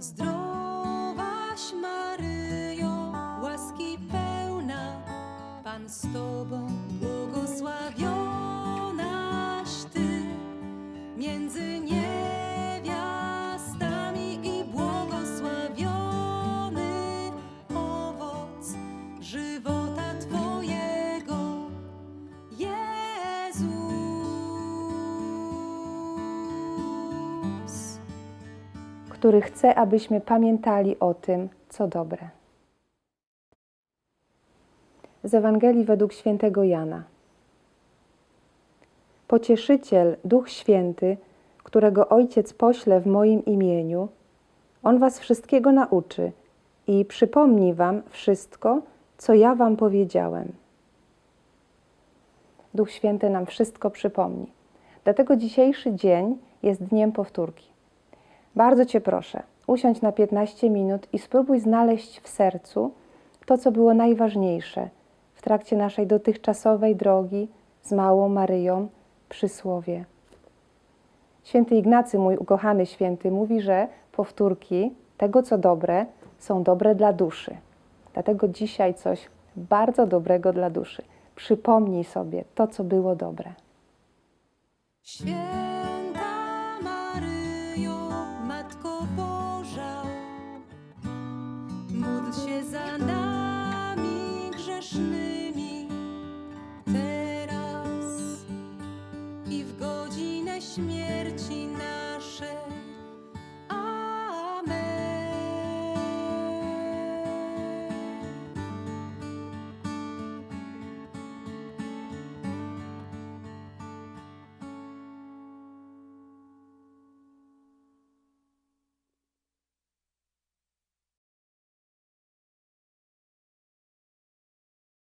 Zdrowaś Maryjo, łaski pełna, Pan z Tobą, błogosławionaś który chce, abyśmy pamiętali o tym, co dobre. Z Ewangelii według świętego Jana. Pocieszyciel, Duch Święty, którego Ojciec pośle w moim imieniu, On was wszystkiego nauczy i przypomni wam wszystko, co ja wam powiedziałem. Duch Święty nam wszystko przypomni. Dlatego dzisiejszy dzień jest dniem powtórki. Bardzo Cię proszę, usiądź na 15 minut i spróbuj znaleźć w sercu to, co było najważniejsze w trakcie naszej dotychczasowej drogi z małą Maryją, przysłowie. Święty Ignacy, mój ukochany święty, mówi, że powtórki tego, co dobre, są dobre dla duszy. Dlatego dzisiaj coś bardzo dobrego dla duszy. Przypomnij sobie to, co było dobre. Święty za nami grzesznymi.